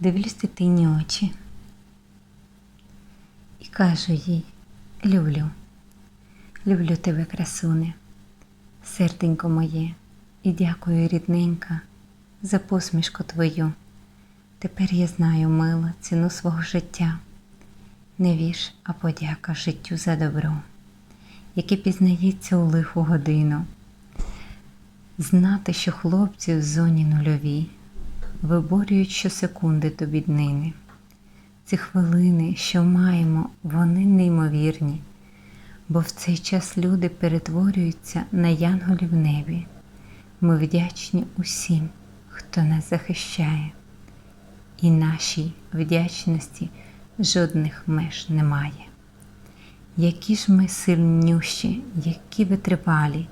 дивлюсь дитині очі і кажу їй: люблю, люблю тебе, красуне, серденько моє, і дякую, рідненька, за посмішку твою. Тепер я знаю, мила, ціну свого життя. Не віж, а подяка життю за добро, яке пізнається у лиху годину. Знати, що хлопці в зоні нульовій виборюють щосекунди до біднини. Ці хвилини, що маємо, вони неймовірні, бо в цей час люди перетворюються на янголів небі. Ми вдячні усім, хто нас захищає, і нашій вдячності жодних меж немає. Які ж ми сильнющі, які витривалі,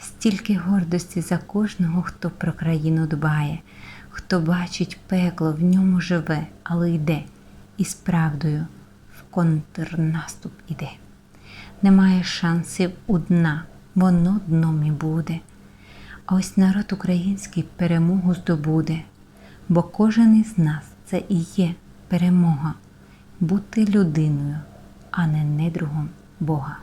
стільки гордості за кожного, хто про країну дбає, хто бачить пекло, в ньому живе, але йде, і з правдою в контрнаступ іде. Немає шансів у дна, воно дном і буде. А ось народ український перемогу здобуде, бо кожен із нас це і є перемога бути людиною, а не недругом Бога.